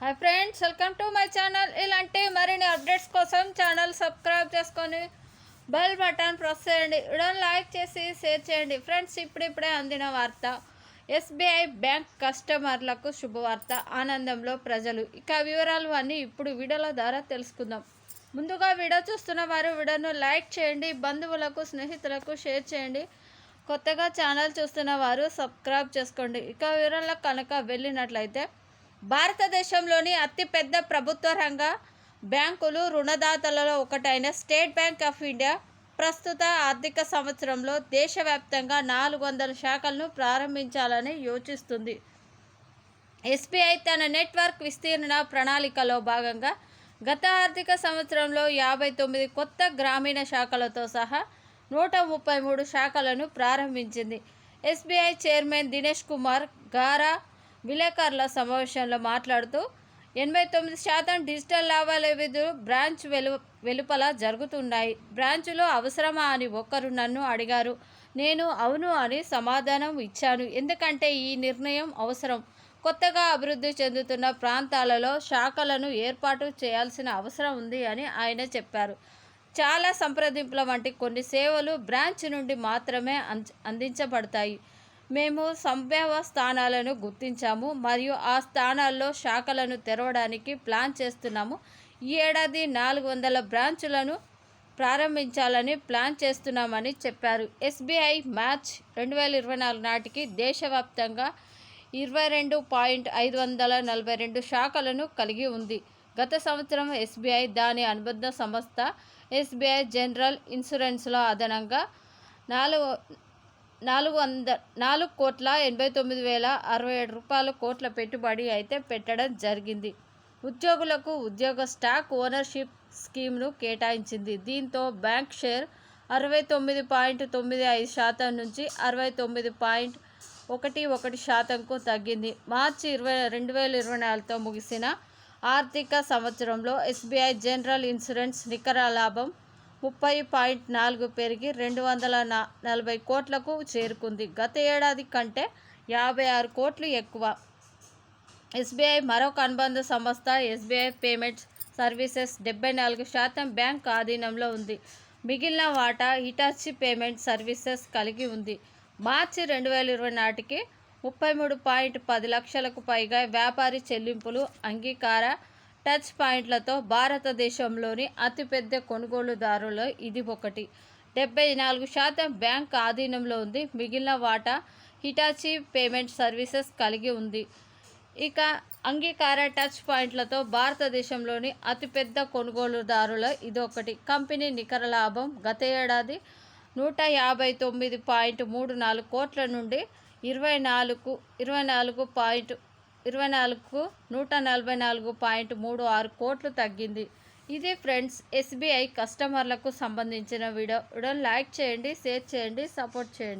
Hi friends welcome to my channel ఇలాంటి మరిన్ని updates కోసం ఛానల్ సబ్స్క్రైబ్ చేసుకొని బెల్ బటన్ ప్రెస్ చేయండి. వీడియోని లైక్ చేసి షేర్ చేయండి. ఫ్రెండ్స్ ఇప్పుడిప్పుడే అందిన వార్త. ఎస్బీఐ బ్యాంక్ కస్టమర్లకు శుభవార్త. ఆనందంలో ప్రజలు. ఇక వివరాలు అన్నీ ఇప్పుడు వీడియోల ద్వారా తెలుసుకుందాం. ముందుగా వీడియో చూస్తున్న వారు వీడియోను లైక్ చేయండి. బంధువులకు స్నేహితులకు షేర్ చేయండి. కొత్తగా ఛానల్ చూస్తున్న వారు సబ్స్క్రైబ్ చేసుకోండి. ఇక వివరాల్లో కనుక వెళ్ళినట్లయితే భారతదేశంలోని అతిపెద్ద ప్రభుత్వ రంగ బ్యాంకులు రుణదాతలలో ఒకటైన స్టేట్ బ్యాంక్ ఆఫ్ ఇండియా ప్రస్తుత ఆర్థిక సంవత్సరంలో దేశవ్యాప్తంగా నాలుగు వందల శాఖలను ప్రారంభించాలని యోచిస్తుంది. ఎస్బీఐ తన నెట్వర్క్ విస్తీర్ణ ప్రణాళికలో భాగంగా గత ఆర్థిక సంవత్సరంలో యాభై తొమ్మిది కొత్త గ్రామీణ శాఖలతో సహా నూట ముప్పై మూడు శాఖలను ప్రారంభించింది. ఎస్బీఐ చైర్మన్ దినేష్ కుమార్ గారా విలేకరుల సమావేశంలో మాట్లాడుతూ ఎనభై తొమ్మిది శాతం డిజిటల్ లావాదేవీలు బ్రాంచ్ వెలు వెలుపల జరుగుతున్నాయి. బ్రాంచ్లో అవసరమా అని ఒకరు నన్ను అడిగారు. నేను అవును అని సమాధానం ఇచ్చాను. ఎందుకంటే ఈ నిర్ణయం అవసరం. కొత్తగా అభివృద్ధి చెందుతున్న ప్రాంతాలలో శాఖలను ఏర్పాటు చేయాల్సిన అవసరం ఉంది అని ఆయన చెప్పారు. చాలా సంప్రదింపుల వంటి కొన్ని సేవలు బ్రాంచ్ నుండి మాత్రమే అందించబడతాయి. మేము సంభావ్య స్థానాలను గుర్తించాము మరియు ఆ స్థానాల్లో శాఖలను తెరవడానికి ప్లాన్ చేస్తున్నాము. ఈ ఏడాది నాలుగు వందల బ్రాంచులను ప్రారంభించాలని ప్లాన్ చేస్తున్నామని చెప్పారు. ఎస్బీఐ మార్చ్ రెండు వేల ఇరవై నాలుగు నాటికి దేశవ్యాప్తంగా ఇరవై రెండు పాయింట్ ఐదు వందల నలభై రెండు శాఖలను కలిగి ఉంది. గత సంవత్సరం ఎస్బీఐ దాని అనుబంధ సంస్థ ఎస్బీఐ జనరల్ ఇన్సూరెన్స్లో అదనంగా నాలుగు నాలుగు వంద నాలుగు కోట్ల ఎనభై తొమ్మిది వేల అరవై ఏడు రూపాయల కోట్ల పెట్టుబడి అయితే పెట్టడం జరిగింది. ఉద్యోగులకు ఉద్యోగ స్టాక్ ఓనర్షిప్ స్కీమ్ను కేటాయించింది. దీంతో బ్యాంక్ షేర్ అరవై తొమ్మిది పాయింట్ తొమ్మిది ఐదు శాతం నుంచి అరవై తొమ్మిది పాయింట్ ఒకటి ఒకటి శాతంకు తగ్గింది. మార్చి ఇరవై రెండు వేల ఇరవై నాలుగుతో ముగిసిన ఆర్థిక సంవత్సరంలో ఎస్బీఐ జనరల్ ఇన్సూరెన్స్ నికర లాభం ముప్పై పాయింట్ నాలుగు పెరిగి రెండు వందల నలభై కోట్లకు చేరుకుంది. గత ఏడాది కంటే యాభై ఆరు కోట్లు ఎక్కువ. ఎస్బీఐ మరొక అనుబంధ సంస్థ ఎస్బీఐ పేమెంట్స్ సర్వీసెస్ డెబ్బై నాలుగు శాతం బ్యాంక్ ఆధీనంలో ఉంది. మిగిలిన వాటా హిటాచి పేమెంట్ సర్వీసెస్ కలిగి ఉంది. మార్చి రెండు వేల ఇరవై నాటికి ముప్పై మూడు పాయింట్ పది లక్షలకు పైగా వ్యాపారి చెల్లింపులు అంగీకార టచ్ పాయింట్లతో భారతదేశంలోని అతిపెద్ద కొనుగోలుదారులో ఇది ఒకటి. డెబ్బై నాలుగు శాతం బ్యాంక్ ఆధీనంలో ఉంది. మిగిలిన వాటా హిటాచి పేమెంట్ సర్వీసెస్ కలిగి ఉంది. ఇక అంగీకార టచ్ పాయింట్లతో భారతదేశంలోని అతిపెద్ద కొనుగోలుదారుల ఒకటి. కంపెనీ నికర లాభం గత ఏడాది నూట యాభై తొమ్మిది పాయింట్ మూడు నాలుగు కోట్ల నుండి ఇరవై నాలుగు ఇరవై నాలుగు పాయింట్ ఇరవై నాలుగు నూట నలభై నాలుగు పాయింట్ మూడు ఆరు కోట్లు తగ్గింది. ఇది ఫ్రెండ్స్ ఎస్బీఐ కస్టమర్లకు సంబంధించిన వీడియో. వీడియోని లైక్ చేయండి షేర్ చేయండి సపోర్ట్ చేయండి.